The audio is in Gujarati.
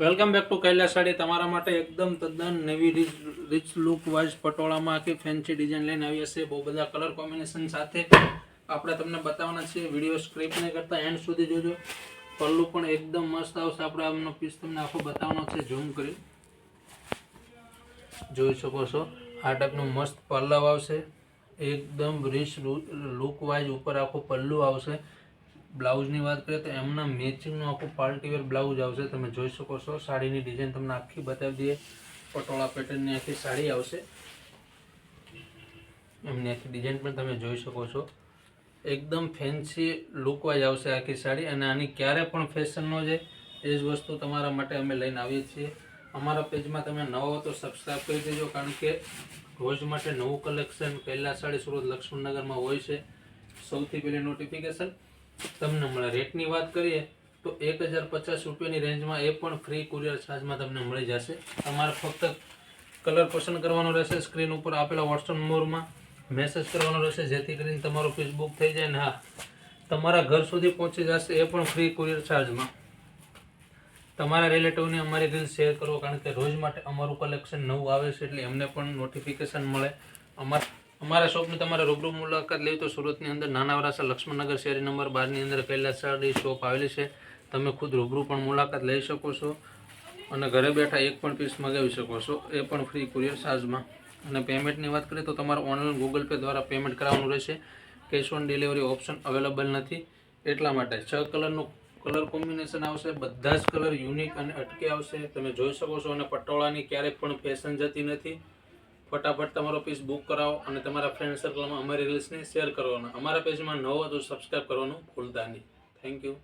Welcome back to Kailash sari તમારા માટે એકદમ તદ્દન નવી રીચ રીચ લુક વાઇઝ પટોળામાં આખી ફેન્સી ડિઝાઇન લઈને આવી હશે. બહુ બધા કલર કોમ્બિનેશન સાથે આપણે તમને બતાવવાના છીએ. વીડિયો સ્ક્રિપ્ટ નહીં કરતા એન્ડ સુધી જોજો. પલ્લુ પણ એકદમ મસ્ત આવશે. આપણે આમનો પીસ તમને આખો બતાવવાનો છે. ઝૂમ કરી. જોઈ શકો છો. આ ટાઈપનું મસ્ત પલ્લવ આવશે. એકદમ રીચ લુક વાઇઝ ઉપર આખું પલ્લુ આવશે. બ્લાઉઝની વાત કરીએ તો એમના મેચિંગનું આખું પાર્ટીવેર બ્લાઉઝ આવશે. તમે જોઈ શકો છો, સાડીની ડિઝાઇન તમને આખી બતાવી દઈએ. પટોળા પેટર્નની આખી સાડી આવશે. એમની આખી ડિઝાઇન પણ તમે જોઈ શકો છો. એકદમ ફેન્સી લુકવાઇઝ આવશે આખી સાડી અને આની ક્યારે પણ ફેશન ન જાય, એ જ વસ્તુ તમારા માટે અમે લઈને આવીએ છીએ. અમારા પેજમાં તમે નવો હો તો કરી દેજો, કારણ કે રોજ માટે નવું કલેક્શન પહેલાં સાડી સુરત લક્ષ્મણનગરમાં હોય છે. સૌથી પહેલી નોટિફિકેશન તમને મળે. રેટની વાત કરીએ તો એક હજાર પચાસ રૂપિયાની રેન્જમાં એ પણ ફ્રી કુરિયર ચાર્જમાં તમને મળી જશે. તમારે ફક્ત કલર પસંદ કરવાનો રહેશે, સ્ક્રીન ઉપર આપેલા વોટ્સઅપ નંબરમાં મેસેજ કરવાનો રહેશે, જેથી કરીને તમારો પીસ બુક થઈ જાય ને હા, તમારા ઘર સુધી પહોંચી જશે એ પણ ફ્રી કુરિયર ચાર્જમાં. તમારા રિલેટિવને અમારી રીલ શેર કરો, કારણ કે રોજ માટે અમારું કલેક્શન નવું આવે છે એટલે એમને પણ નોટિફિકેશન મળે. અમારા અમારા શોપની તમારે રૂબરૂ મુલાકાત લેવી તો સુરતની અંદર નાના વરાસા લક્ષ્મણનગર શેરી નંબર બારની અંદર કૈલાસાડી શોપ આવેલી છે. તમે ખુદ રૂબરૂ પણ મુલાકાત લઈ શકો છો અને ઘરે બેઠા એક પણ પીસ મગાવી શકો છો. એ પણ ફ્રી કુરિયર ચાર્જમાં અને પેમેન્ટની વાત કરીએ તો તમારે ઓનલાઈન ગૂગલ પે દ્વારા પેમેન્ટ કરાવવાનું રહેશે. Cash on delivery option available નથી. એટલા માટે છ કલરનું કલર કોમ્બિનેશન આવશે, બધા જ કલર યુનિક અને અટકે આવશે. તમે જોઈ શકો છો અને પટોળાની ક્યારેય પણ ફેશન જતી નથી. ફટાફટ તમારો પીસ બુક કરાવો અને તમારા ફ્રેન્ડ સર્કલમાં અમારી રીલ્સને શેર કરવાનો. અમારા પેજમાં નવો તો સબસ્ક્રાઈબ કરવાનું ભૂલતા નહીં. Thank you